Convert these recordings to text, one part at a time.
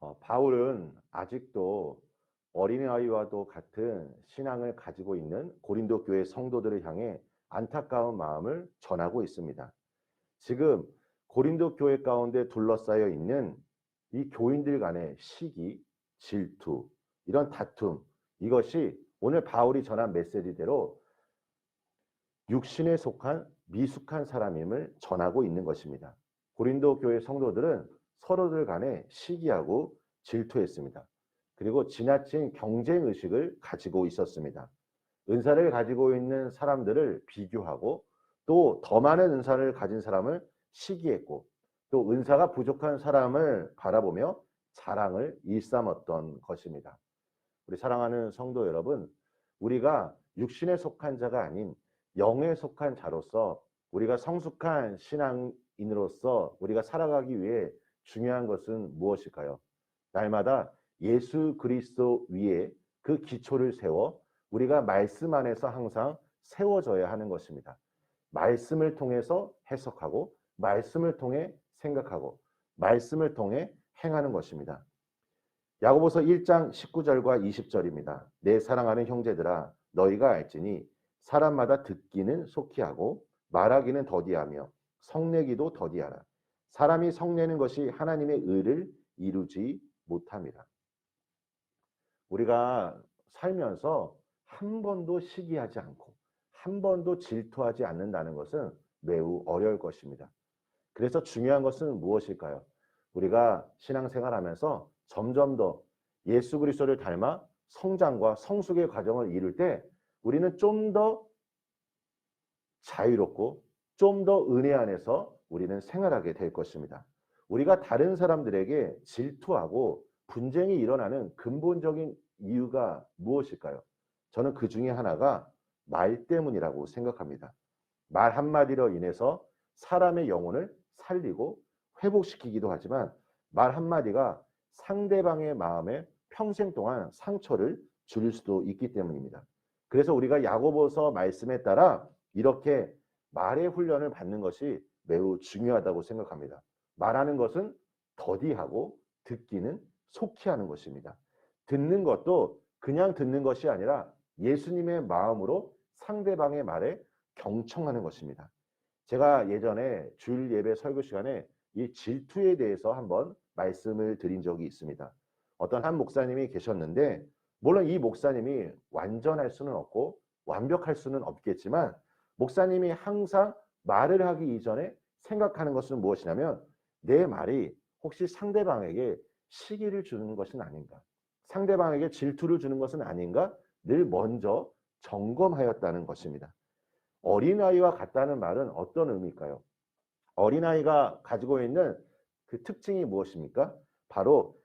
어, 바울은 아직도 어린아이와도 같은 신앙을 가지고 있는 고린도 교회 성도들을 향해 안타까운 마음을 전하고 있습니다. 지금 고린도 교회 가운데 둘러싸여 있는 이 교인들 간의 시기, 질투, 이런 다툼, 이것이 오늘 바울이 전한 메시지대로 육신에 속한 미숙한 사람임을 전하고 있는 것입니다. 고린도 교회 성도들은 서로들 간에 시기하고 질투했습니다. 그리고 지나친 경쟁 의식을 가지고 있었습니다. 은사를 가지고 있는 사람들을 비교하고 또 더 많은 은사를 가진 사람을 시기했고 또 은사가 부족한 사람을 바라보며 자랑을 일삼았던 것입니다. 우리 사랑하는 성도 여러분, 우리가 육신에 속한 자가 아닌 영에 속한 자로서 우리가 성숙한 신앙인으로서 우리가 살아가기 위해 중요한 것은 무엇일까요? 날마다 예수 그리스도 위에 그 기초를 세워 우리가 말씀 안에서 항상 세워져야 하는 것입니다. 말씀을 통해서 해석하고 말씀을 통해 생각하고 말씀을 통해 행하는 것입니다. 야고보서 1장 19절과 20절입니다. 내 사랑하는 형제들아 너희가 알지니 사람마다 듣기는 속히 하고 말하기는 더디하며 성내기도 더디하라. 사람이 성내는 것이 하나님의 의를 이루지 못함이라. 우리가 살면서 한 번도 시기하지 않고 한 번도 질투하지 않는다는 것은 매우 어려울 것입니다. 그래서 중요한 것은 무엇일까요? 우리가 신앙생활 하면서 점점 더 예수 그리스도를 닮아 성장과 성숙의 과정을 이룰 때 우리는 좀 더 자유롭고 좀 더 은혜 안에서 우리는 생활하게 될 것입니다. 우리가 다른 사람들에게 질투하고 분쟁이 일어나는 근본적인 이유가 무엇일까요? 저는 그 중에 하나가 말 때문이라고 생각합니다. 말 한마디로 인해서 사람의 영혼을 살리고 회복시키기도 하지만 말 한마디가 상대방의 마음에 평생 동안 상처를 줄 수도 있기 때문입니다. 그래서 우리가 야고보서 말씀에 따라 이렇게 말의 훈련을 받는 것이 매우 중요하다고 생각합니다. 말하는 것은 더디하고 듣기는 속히 하는 것입니다. 듣는 것도 그냥 듣는 것이 아니라 예수님의 마음으로 상대방의 말에 경청하는 것입니다. 제가 예전에 주일 예배 설교 시간에 이 질투에 대해서 한번 말씀을 드린 적이 있습니다. 어떤 한 목사님이 계셨는데 물론 이 목사님이 완전할 수는 없고 완벽할 수는 없겠지만 목사님이 항상 말을 하기 이전에 생각하는 것은 무엇이냐면 내 말이 혹시 상대방에게 시기를 주는 것은 아닌가 상대방에게 질투를 주는 것은 아닌가 늘 먼저 점검하였다는 것입니다. 어린아이와 같다는 말은 어떤 의미일까요? 어린아이가 가지고 있는 그 특징이 무엇입니까? 바로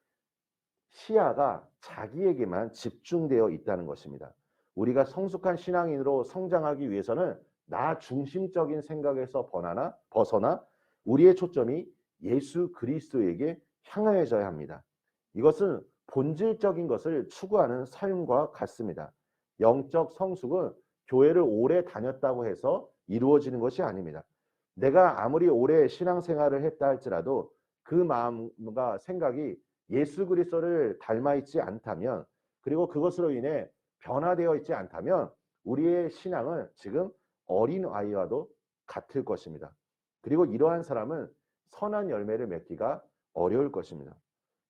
시야가 자기에게만 집중되어 있다는 것입니다. 우리가 성숙한 신앙인으로 성장하기 위해서는 나 중심적인 생각에서 번하나 벗어나 우리의 초점이 예수 그리스도에게 향하여져야 합니다. 이것은 본질적인 것을 추구하는 삶과 같습니다. 영적 성숙은 교회를 오래 다녔다고 해서 이루어지는 것이 아닙니다. 내가 아무리 오래 신앙생활을 했다 할지라도 그 마음과 생각이 예수 그리스도를 닮아 있지 않다면 그리고 그것으로 인해 변화되어 있지 않다면 우리의 신앙은 지금 어린 아이와도 같을 것입니다. 그리고 이러한 사람은 선한 열매를 맺기가 어려울 것입니다.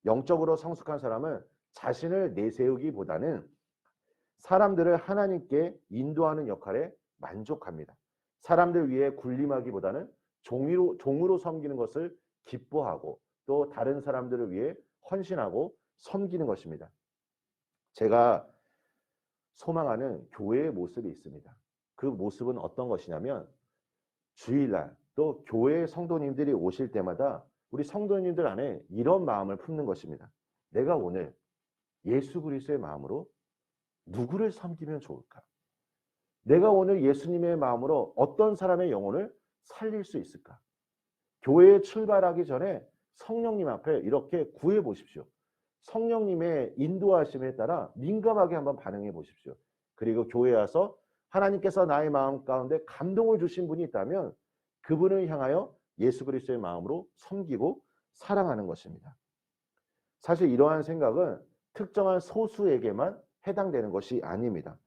영적으로 성숙한 사람은 자신을 내세우기보다는 사람들을 하나님께 인도하는 역할에 만족합니다. 사람들 위해 군림하기보다는 종이로, 종으로 섬기는 것을 기뻐하고 또 다른 사람들을 위해 헌신하고 섬기는 것입니다. 제가 소망하는 교회의 모습이 있습니다. 그 모습은 어떤 것이냐면 주일날 또 교회 성도님들이 오실 때마다 우리 성도님들 안에 이런 마음을 품는 것입니다. 내가 오늘 예수 그리스도의 마음으로 누구를 섬기면 좋을까? 내가 오늘 예수님의 마음으로 어떤 사람의 영혼을 살릴 수 있을까? 교회에 출발하기 전에 성령님 앞에 이렇게 구해 보십시오. 성령님의 인도하심에 따라 민감하게 한번 반응해 보십시오. 그리고 교회에 와서 하나님께서 나의 마음 가운데 감동을 주신 분이 있다면 그분을 향하여 예수 그리스도의 마음으로 섬기고 사랑하는 것입니다. 사실 이러한 생각은 특정한 소수에게만 해당되는 것이 아닙니다.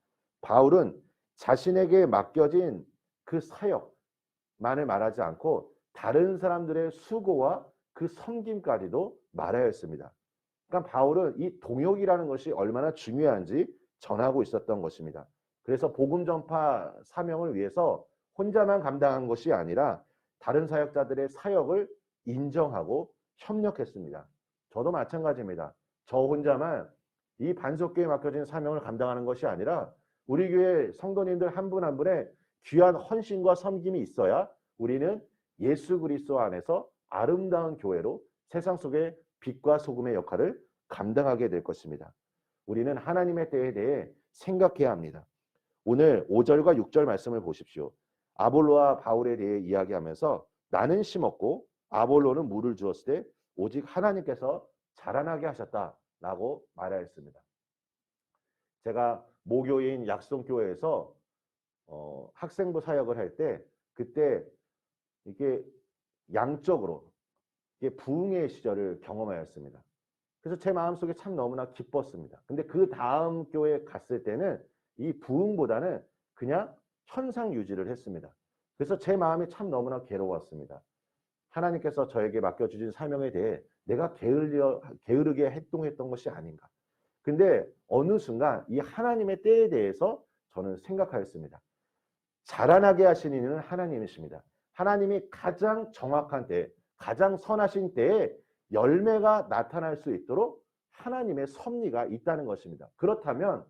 바울은 자신에게 맡겨진 그 사역만을 말하지 않고 다른 사람들의 수고와 그 섬김까지도 말하였습니다. 그러니까 바울은 이 동역이라는 것이 얼마나 중요한지 전하고 있었던 것입니다. 그래서 복음 전파 사명을 위해서 혼자만 감당한 것이 아니라 다른 사역자들의 사역을 인정하고 협력했습니다. 저도 마찬가지입니다. 저 혼자만 이 반석교에 맡겨진 사명을 감당하는 것이 아니라 우리 교회 성도님들 한 분 한 분의 귀한 헌신과 섬김이 있어야 우리는 예수 그리스도 안에서 아름다운 교회로 세상 속에 빛과 소금의 역할을 감당하게 될 것입니다. 우리는 하나님의 때에 대해 생각해야 합니다. 오늘 5절과 6절 말씀을 보십시오. 아볼로와 바울에 대해 이야기하면서 나는 심었고 아볼로는 물을 주었을 때 오직 하나님께서 자라나게 하셨다라고 말하였습니다. 제가 모교인 약속교회에서 어, 학생부 사역을 할 때 그때 이게 양적으로 이게 부흥의 시절을 경험하였습니다. 그래서 제 마음속에 참 너무나 기뻤습니다. 근데 그 다음 교회 갔을 때는 이 부흥보다는 그냥 현상 유지를 했습니다. 그래서 제 마음이 참 너무나 괴로웠습니다. 하나님께서 저에게 맡겨주신 사명에 대해 내가 게을려, 게으르게 행동했던 것이 아닌가. 근데 어느 순간 이 하나님의 때에 대해서 저는 생각하였습니다. 자라나게 하신 이는 하나님이십니다. 하나님이 가장 정확한 때, 가장 선하신 때에 열매가 나타날 수 있도록 하나님의 섭리가 있다는 것입니다. 그렇다면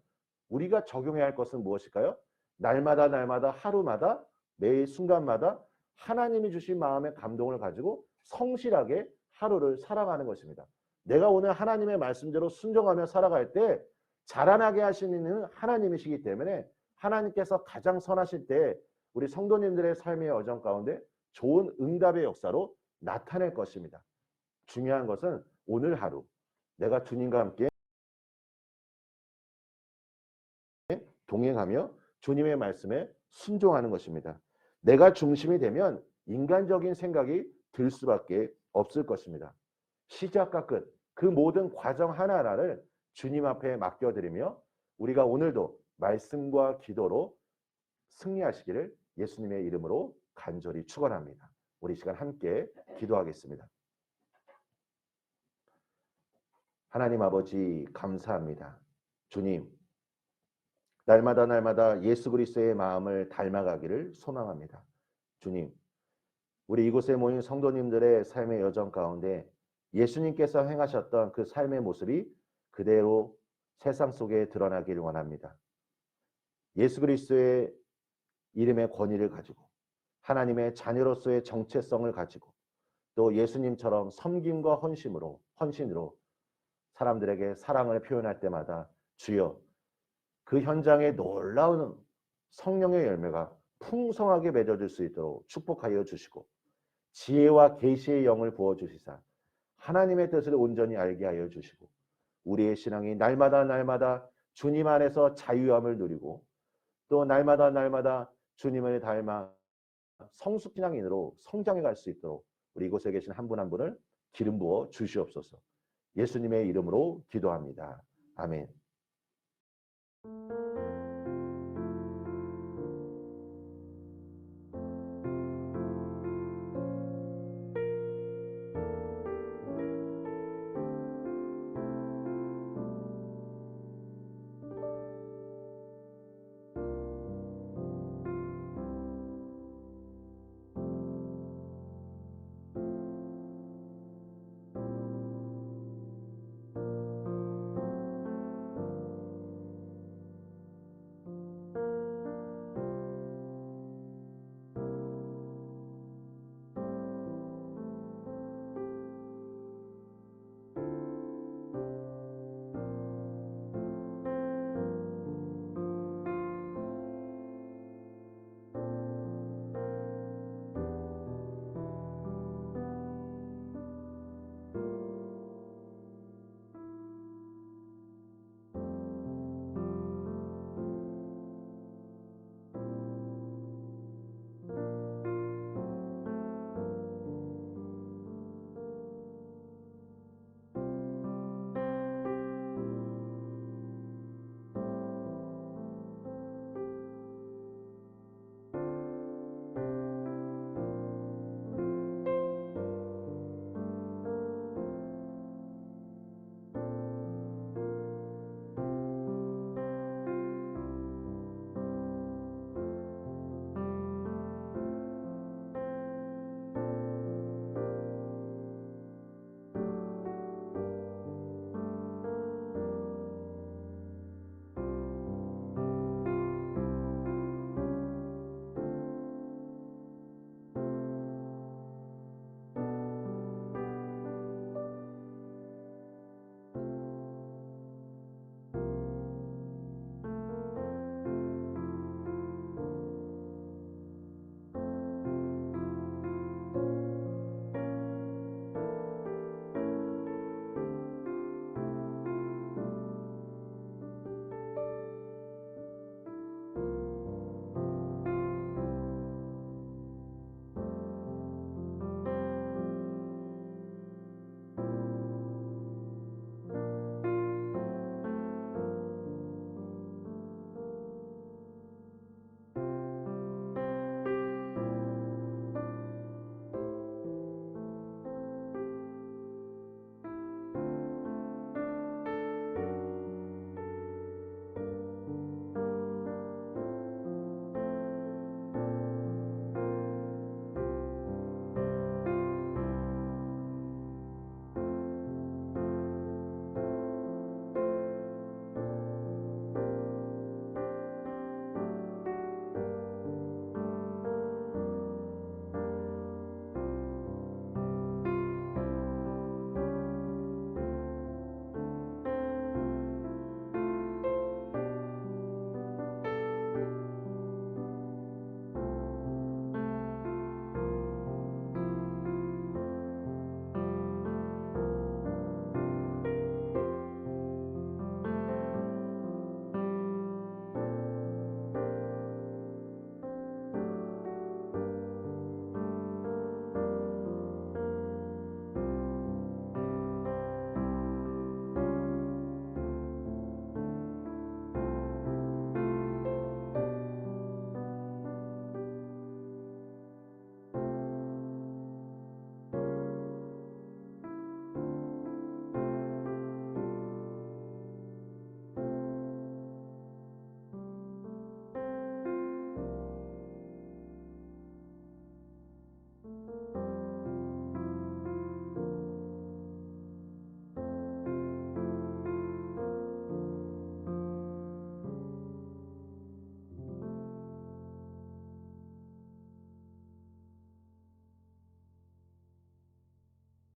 우리가 적용해야 할 것은 무엇일까요? 날마다 날마다 하루마다 매일 순간마다 하나님이 주신 마음의 감동을 가지고 성실하게 하루를 살아가는 것입니다. 내가 오늘 하나님의 말씀대로 순종하며 살아갈 때 자라나게 하시는 하나님이시기 때문에 하나님께서 가장 선하실 때 우리 성도님들의 삶의 여정 가운데 좋은 응답의 역사로 나타낼 것입니다. 중요한 것은 오늘 하루 내가 주님과 함께 동행하며 주님의 말씀에 순종하는 것입니다. 내가 중심이 되면 인간적인 생각이 들 수밖에 없을 것입니다. 시작과 끝, 그 모든 과정 하나하나를 주님 앞에 맡겨드리며 우리가 오늘도 말씀과 기도로 승리하시기를 예수님의 이름으로 간절히 축원합니다. 우리 시간 함께 기도하겠습니다. 하나님 아버지 감사합니다. 주님 날마다 날마다 예수 그리스도의 마음을 닮아가기를 소망합니다. 주님 우리 이곳에 모인 성도님들의 삶의 여정 가운데 예수님께서 행하셨던 그 삶의 모습이 그대로 세상 속에 드러나기를 원합니다. 예수 그리스도의 이름의 권위를 가지고 하나님의 자녀로서의 정체성을 가지고 또 예수님처럼 섬김과 헌신으로 헌신으로 사람들에게 사랑을 표현할 때마다 주여 그 현장에 놀라운 성령의 열매가 풍성하게 맺어질 수 있도록 축복하여 주시고 지혜와 계시의 영을 부어 주시사 하나님의 뜻을 온전히 알게 하여 주시고 우리의 신앙이 날마다 날마다 주님 안에서 자유함을 누리고 또 날마다 날마다 주님을 닮아 성숙 신앙인으로 성장해 갈 수 있도록 우리 이곳에 계신 한 분한 분을 기름 부어 주시옵소서. 예수님의 이름으로 기도합니다. 아멘.